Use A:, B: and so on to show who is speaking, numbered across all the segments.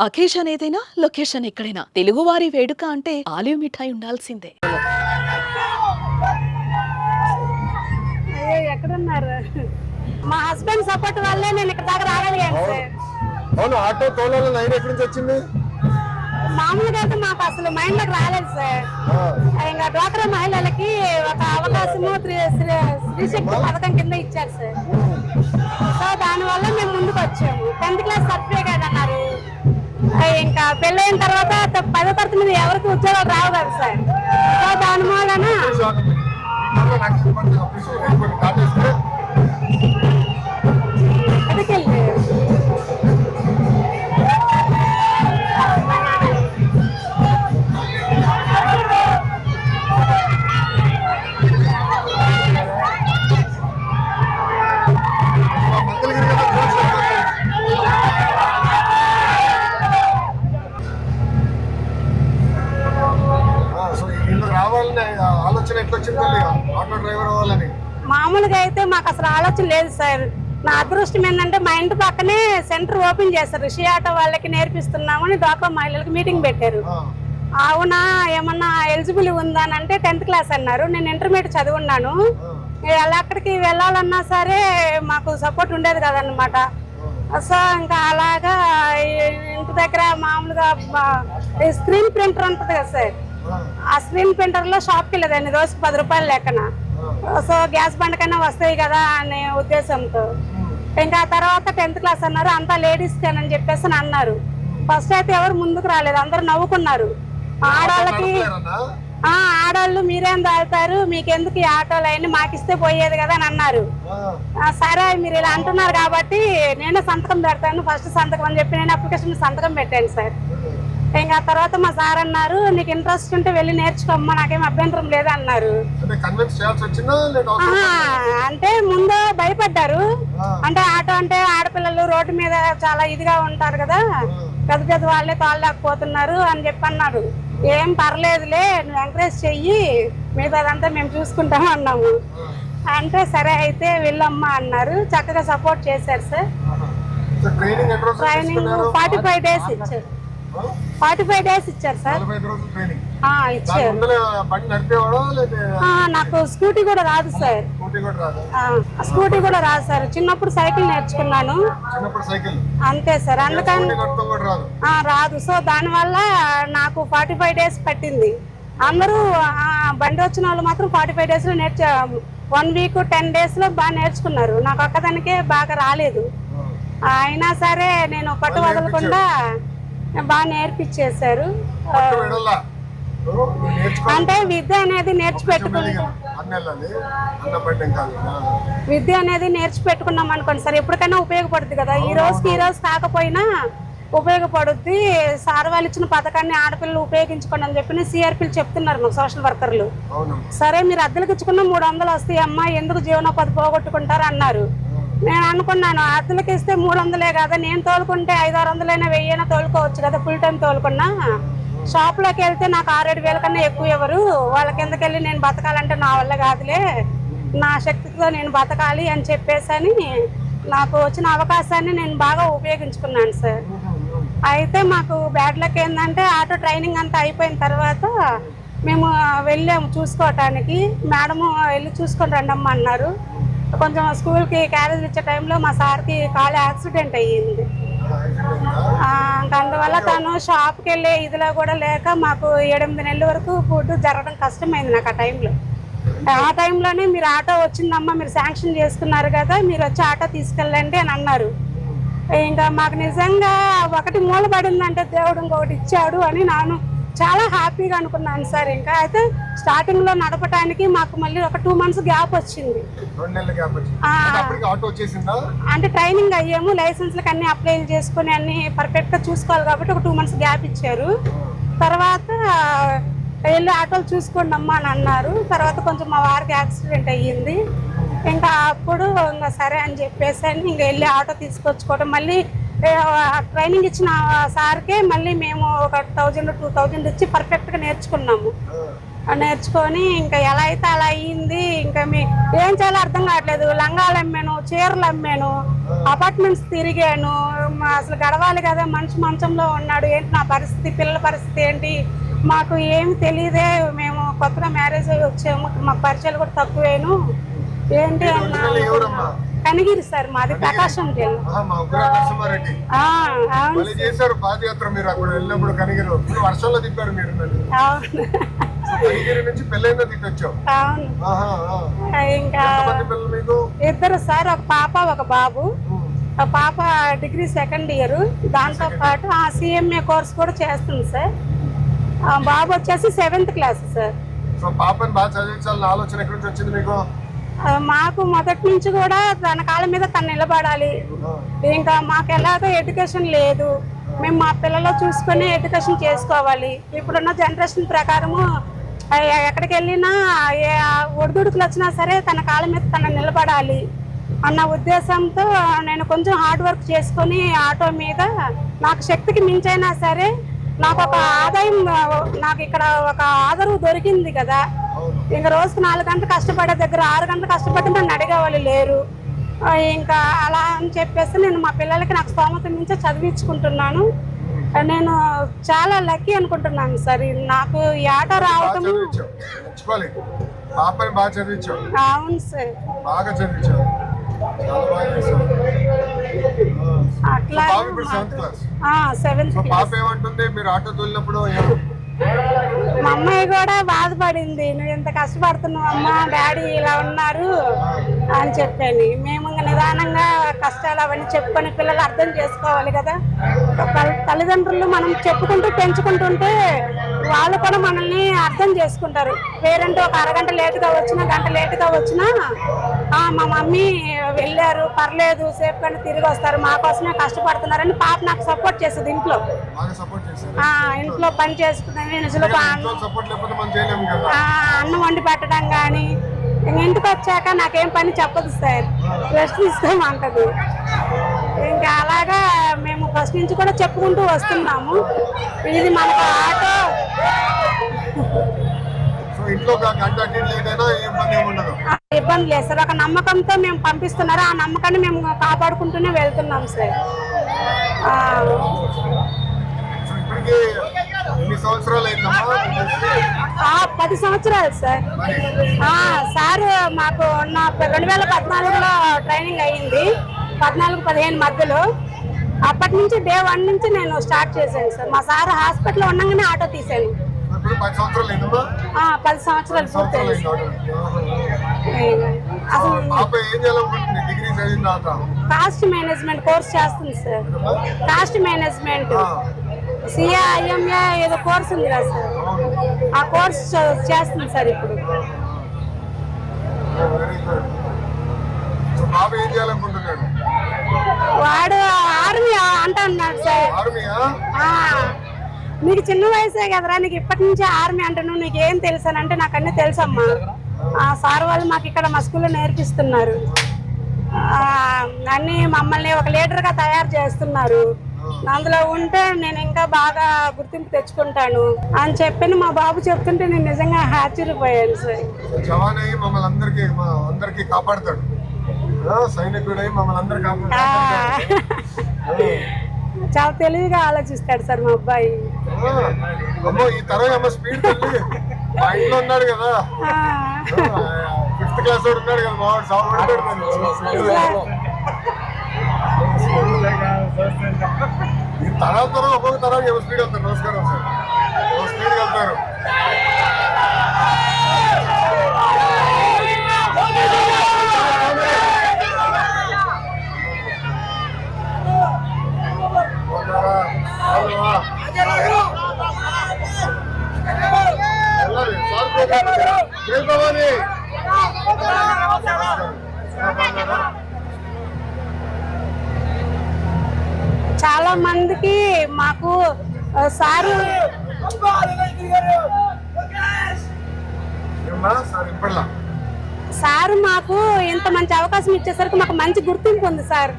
A: Occasion ఏదైనా location ఎక్కడైనా. తెలుగువారి వేడుక అంటే ఆలివ్ మిఠాయి ఉండాల్సిందే.
B: అయ్యో ఎక్కడున్నారు? మా హస్బెండ్ సపోర్ట్ వల్లే నేను ఇక్కడ దాకా రాగలిగాను సార్.
C: అవును. ఆటో తోలాల లైన్ ఎక్కడి నుంచి వచ్చింది?
B: మామూలుగా అయితే మాకు అసలు మైండ్లోకి రాలేదు సార్.
C: ఆ,
B: ఇంకా డ్వాక్రా మహిళలకి ఒక అవకాశము త్రి- శ్రీ శ్రీ శక్తి పథకం కింద ఇచ్చారు సార్. సో దానివల్ల మేము ముందుకు వచ్చాము. టెన్త్ క్లాస్ సర్టిఫికేట్ అన్నారు. ఇంకా పెళ్ళైన తర్వాత పదో తరగతి మీద ఎవరికి ఉద్యోగాలు రావు కదా సార్? సో దాని మూలన మామూలుగా అయితే మాకు అసలు ఆలోచన లేదు సార్. నా అదృష్టం ఏంటంటే మా ఇంటి పక్కనే సెంటర్ ఓపెన్ చేశారు. షీ ఆటో వాళ్ళకి నేర్పిస్తున్నామని డ్వాక్రా మహిళలకు మీటింగ్ పెట్టారు. అవునా? ఏమన్నా ఎలిజిబుల్ ఉందా అంటే టెన్త్ క్లాస్ అన్నారు. నేను ఇంటర్మీడియట్ చదువున్నాను. ఎలా అక్కడికి వెళ్ళాలన్నా సరే మాకు సపోర్ట్ ఉండేది కదనమాట సో ఇంకా అలాగా ఇంటి దగ్గర మామూలుగా స్క్రీన్ ప్రింటర్ ఉంటుంది కదా సార్.
C: ఆ,
B: ఆ స్క్రీన్ ప్రింటర్లో షాప్కి వెళ్ళేదాన్ని. రోజుకి పది రూపాయలు లెక్కన. సో గ్యాస్ బండ్ కన్నా వస్తాయి కదా అనే ఉద్దేశంతో. ఇంకా తర్వాత టెన్త్ క్లాస్ అన్నారు అంతా లేడీస్ అని చెప్పేసి అని అన్నారు. ఫస్ట్ అయితే ఎవరు ముందుకు రాలేదు అందరూ నవ్వుకున్నారు. ఆడవాళ్ళకి ఆడవాళ్ళు మీరేం తాగుతారు మీకెందుకు ఈ ఆటోలు అవన్నీ మాకిస్తే పోయేది కదా అని అన్నారు. సరే మీరు ఇలా అంటున్నారు కాబట్టి నేనే సంతకం పెడతాను ఫస్ట్ సంతకం అని చెప్పి నేను అప్లికేషన్ సంతకం పెట్టాను సార్. ఇంకా తర్వాత మా సార్ అన్నారు నీకు ఇంట్రెస్ట్ ఉంటే వెళ్ళి నేర్చుకోమ్మా నాకేం అభ్యంతరం లేదు అన్నారు.
C: అంటే
B: ముందు భయపడ్డారు. అంటే ఆటో అంటే ఆడపిల్లలు రోడ్డు మీద చాలా ఇదిగా ఉంటారు కదా పెద్ద పెద్ద వాళ్ళే తాళలేకపోతున్నారు అని చెప్పి అన్నారు ఏం పర్లేదులే నువ్వు ఎంకరేజ్ చెయ్యి మిగతాదంతా మేము చూసుకుంటాం అన్నాము. అంటే సరే అయితే వెళ్ళమ్మా అన్నారు. చక్కగా సపోర్ట్ చేశారు sir.
C: Training?
B: Forty five days ఇచ్చారు? ఫార్టీ ఫైవ్ డేస్ ఇచ్చారు సార్. ఇచ్చారు. నాకు స్కూటీ కూడా రాదు సార్.
C: స్కూటీ కూడా రాదా?
B: సార్. చిన్నప్పుడు సైకిల్ నేర్చుకున్నాను. అంతే సార్. అందుకని
C: రాదు.
B: సో దానివల్ల నాకు ఫార్టీ ఫైవ్ డేస్ పట్టింది. అందరూ బండి వచ్చిన వాళ్ళు మాత్రం ఫార్టీ ఫైవ్ డేస్లో నేర్చు వన్ వీక్ టెన్ డేస్లో బాగా నేర్చుకున్నారు. నాకు ఒక్కదానికే బాగా రాలేదు. అయినా సరే నేను పట్టు వదలకుండా బాగా నేర్పించేశారు అంటే విద్య అనేది నేర్చిపెట్టుకుంటా. విద్య అనేది నేర్చిపెట్టుకున్నాం అనుకోండి సార్ ఎప్పటికైనా ఉపయోగపడుతుంది కదా. ఈ రోజుకి ఈ రోజు కాకపోయినా ఉపయోగపడుద్ది. సార్ వాళ్ళు ఇచ్చిన పథకాన్ని ఆడపిల్లలు ఉపయోగించుకోండి అని చెప్పి సిఆర్పీలు చెప్తున్నారు మాకు సోషల్ వర్కర్లు. సరే మీరు అద్దెలకు ఇచ్చుకున్న మూడు వందలు వస్తాయి అమ్మా ఎందుకు జీవనోపాధి పోగొట్టుకుంటారు అన్నారు. నేను అనుకున్నాను అద్దెలకు ఇస్తే మూడు వందలే కదా నేను తోలుకుంటే ఐదు ఆరు వందలైనా వెయ్యినా తోలుకోవచ్చు కదా ఫుల్ టైం తోలుకున్నా. షాప్లోకి వెళ్తే నాకు ఆరేడు వేల కన్నా ఎక్కువ ఎవరు? వాళ్ళ కిందకి వెళ్ళి నేను బతకాలంటే నా వల్ల కాదులే. నా శక్తితో నేను బతకాలి అని చెప్పేసి అని నాకు వచ్చిన అవకాశాన్ని నేను బాగా ఉపయోగించుకున్నాను సార్. అయితే మాకు బ్యాడ్ లక్ ఏంటంటే ఆటో ట్రైనింగ్ అంతా అయిపోయిన తర్వాత మేము వెళ్ళాము చూసుకోవటానికి మేడము వెళ్ళి చూసుకొని రండమ్మా అన్నారు. కొంచెం స్కూల్కి క్యారేజ్ ఇచ్చే టైంలో మా సార్కి కాలు యాక్సిడెంట్ అయ్యింది. అందువల్ల తను షాప్కి వెళ్ళే ఇదిలో కూడా లేక మాకు ఎనిమిది నెలల వరకు ఫుడ్ జరగడం కష్టమైంది నాకు ఆ టైంలో. ఆ టైంలోనే మీరు ఆటో వచ్చిందమ్మా మీరు శాంక్షన్ చేసుకున్నారు కదా మీరు వచ్చి ఆటో తీసుకెళ్ళండి అని అన్నారు. ఇంకా మాకు నిజంగా ఒకటి మూలపడిందంటే దేవుడు ఇంకొకటి ఇచ్చాడు అని నాను చాలా హ్యాపీగా అనుకున్నాను సార్ ఇంకా. అయితే స్టార్టింగ్లో నడపడానికి మాకు మళ్ళీ ఒక టూ మంత్స్ గ్యాప్ వచ్చింది.
C: అంటే
B: ట్రైనింగ్ అయ్యాము లైసెన్స్లకు అన్ని అప్లై చేసుకుని అన్ని పర్ఫెక్ట్గా చూసుకోవాలి కాబట్టి ఒక టూ మంత్స్ గ్యాప్ ఇచ్చారు. తర్వాత వెళ్ళి ఆటోలు చూసుకోండి అమ్మా అని అన్నారు. తర్వాత కొంచెం మా వారికి యాక్సిడెంట్ అయ్యింది. ఇంకా అప్పుడు ఇంకా సరే అని చెప్పేసి అని ఇంక వెళ్ళి ఆటో తీసుకొచ్చుకోవడం మళ్ళీ ట్రైనింగ్ ఇచ్చిన సార్కే మళ్ళీ మేము ఒక థౌజండ్ టూ థౌజండ్ ఇచ్చి పర్ఫెక్ట్గా నేర్చుకున్నాము. నేర్చుకొని ఇంకా ఎలా అయితే అలా అయ్యింది ఇంకా మీ ఏం చేయాలో అర్థం కావట్లేదు. లంగాలు అమ్మాను చీరలు అమ్మాను అపార్ట్మెంట్స్ తిరిగాను. అసలు గడవాలి కదా మనిషి మంచంలో ఉన్నాడు. ఏంటి నా పరిస్థితి పిల్లల పరిస్థితి ఏంటి? మాకు ఏమి తెలియదే. మేము కొత్తగా మ్యారేజ్ వచ్చాము. మాకు పరిచయాలు కూడా తక్కువేను. ఏంటి అన్నా? కనిగిరి సార్ మాది ప్రకాశం జిల్లా.
C: చేశారు పాదయాత్ర మీరు అక్కడ వెళ్ళినప్పుడు కనిగిరి ఇప్పుడు వర్షంలో తిప్పారు మీరు కనిగిరి నుంచి పెళ్ళైందో తిట్టొచ్చావు.
B: ఇంకా ఇద్దరు సార్ ఒక పాప ఒక బాబు. పాప డిగ్రీ సెకండ్ ఇయర్. దాంతో పాటు ఆ సిఎంఏ కోర్స్ కూడా చేస్తుంది సార్. ఆ బాబు వచ్చేసి సెవెంత్ క్లాస్ సార్.
C: సో పాపని బాగా చదివించాలని ఆలోచన ఎక్కడి నుంచి వచ్చింది మీకు?
B: మాకు మొదటి నుంచి కూడా తన కాళ్ళ మీద తను నిలబడాలి. ఇంకా మాకు ఎలాగో ఎడ్యుకేషన్ లేదు. మేము మా పిల్లలు చూసుకొని ఎడ్యుకేషన్ చేసుకోవాలి. ఇప్పుడున్న జనరేషన్ ప్రకారము ఎక్కడికి వెళ్ళినా ఏ ఒడిదుడుకులు వచ్చినా సరే తన కాళ్ళ మీద తను నిలబడాలి అన్న ఉద్దేశంతో నేను కొంచెం హార్డ్ వర్క్ చేసుకొని ఆటో మీద నాకు శక్తికి మించైనా సరే నాకు ఒక ఆదాయం నాకు ఇక్కడ ఒక ఆదరవు దొరికింది కదా. ఇంకా రోజుకు నాలుగు గంటలు కష్టపడే దగ్గర ఆరు గంటలు కష్టపడి నన్ను అడిగే వాళ్ళు లేరు ఇంకా అలా అని చెప్పేసి నేను మా పిల్లలకి నాకు స్తోమత మించి చదివించుకుంటున్నాను. నేను చాలా లక్కీ అనుకుంటున్నాను సార్. నాకు ఈ ఆట రావటం అవును సార్.
C: బాగా చదివించావు.
B: అట్లా
C: సో బాబు ఇప్పుడు సెవెంత్ క్లాస్
B: సెవెంత్
C: సో పాప ఏమంటుంది? మీరు ఆటో తోలినప్పుడు
B: మా అమ్మాయి కూడా బాధపడింది. నువ్వు ఇంత కష్టపడుతున్నావు అమ్మా డాడీ ఇలా ఉన్నారు అని చెప్పాను. మేము ఇంకా నిదానంగా కష్టాలు అవన్నీ చెప్పుకొని పిల్లలు అర్థం చేసుకోవాలి కదా. తల్లిదండ్రులు మనం చెప్పుకుంటూ పెంచుకుంటుంటే వాళ్ళు కూడా మనల్ని అర్థం చేసుకుంటారు. పేరెంట్ ఒక అరగంట లేటుగా వచ్చినా గంట లేటుగా వచ్చినా మా మమ్మీ వెళ్ళారు పర్లేదు సేఫ్ కానీ తిరిగి వస్తారు మా కోసమే కష్టపడుతున్నారని పాప నాకు సపోర్ట్ చేస్తుంది ఇంట్లో. ఇంట్లో పని నిజంగా ఆ, అన్నం వండి పెట్టడం కానీ ఇంటికి వచ్చాక నాకేం పని చెప్పదు సార్. రెస్ట్ తీసుకోమంటది ఇంకా అలాగా మేము ఫస్ట్ నుంచి కూడా చెప్పుకుంటూ వస్తున్నాము. ఇది మనకు ఆటో.
C: ఇబ్బంది
B: లేదు సార్. ఒక నమ్మకంతో మేము పంపిస్తున్నారు. ఆ నమ్మకాన్ని మేము కాపాడుకుంటూనే వెళ్తున్నాం సార్. పది సంవత్సరాలు సార్. సార్ మాకు నా రెండు వేల పద్నాలుగులో ట్రైనింగ్ అయ్యింది. పద్నాలుగు పదిహేను మధ్యలో. అప్పటి నుంచి డే వన్ నుంచి నేను స్టార్ట్ చేశాను సార్. మా సార్ హాస్పిటల్లో ఉండగానే ఆటో తీశాను.
C: పది సంవత్సరాలు
B: పూర్తయింది. కాస్ట్ మేనేజ్మెంట్ కోర్స్ చేస్తుంది సార్. Cost management. సిఐఎంఏ ఏదో కోర్స్ ఉంది కదా సార్. ఆ కోర్స్ చేస్తుంది సార్ ఇప్పుడు. వాడు ఆర్మీ అంటున్నాడు సార్. నీకు చిన్న వయసే కదరా నీకు ఇప్పటి నుంచే ఆర్మీ అంటున్నావు నీకు ఏం తెలుసు అని అంటే నాకు అన్నీ తెలుసమ్మా. ఆ సార్ వాళ్ళు మాకు ఇక్కడ మా స్కూల్లో నేర్పిస్తున్నారు. అన్నీ మమ్మల్ని ఒక లీడర్గా తయారు చేస్తున్నారు. అందులో ఉంటే నేను ఇంకా బాగా గుర్తింపు తెచ్చుకుంటాను అని చెప్పి మా బాబు చెప్తుంటే నేను నిజంగా ఆశ్చర్యపోయాను సార్.
C: జవాన్ అయ్యి మమ్మల్ని అందరికి కాపాడతాడు. సైనికుడై మమ్మల్ని అందరు కాపాడతాడు.
B: చాలా తెలివిగా ఆలోచిస్తాడు సార్ మా అబ్బాయి.
C: మా ఇంట్లో ఉన్నాడు కదా. ఫిఫ్త్ క్లాస్ వాడు ఉన్నాడు కదా మా వాడు సాగు పడ్డాడు ఈ తరాల తరం ఒక్కొక్క తరం ఏమో స్పీడ్ వెళ్తారు. నమస్కారం సార్. వెళ్తారు.
B: చాలా మందికి మాకు సారు
C: సార్
B: మాకు ఇంత మంచి అవకాశం ఇచ్చేసరికి మాకు మంచి గుర్తింపు ఉంది సార్.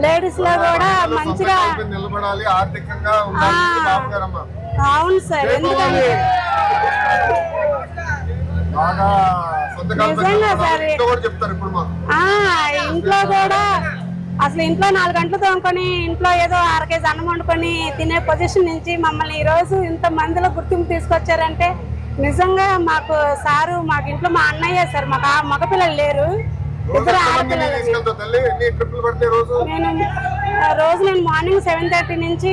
B: లేడీస్లో కూడా మంచిగా
C: నిలబడాలి ఆర్థికంగా
B: అవును సార్ ఎందుకంటే నిజంగా సార్.
C: ఇంట్లో కూడా
B: అసలు ఇంట్లో నాలుగు గంటలు తోముకొని ఇంట్లో ఏదో కేజీ అన్నం వండుకొని తినే పొజిషన్ నుంచి మమ్మల్ని ఈ రోజు ఇంత మందిలో గుర్తింపు తీసుకొచ్చారంటే నిజంగా మాకు సారు మాకు ఇంట్లో మా అన్నయ్య సార్ మాకు ఆ మగపిల్లలు లేరు. ఇద్దరు ఆడపిల్లలు రోజు నేను మార్నింగ్ సెవెన్ థర్టీ నుంచి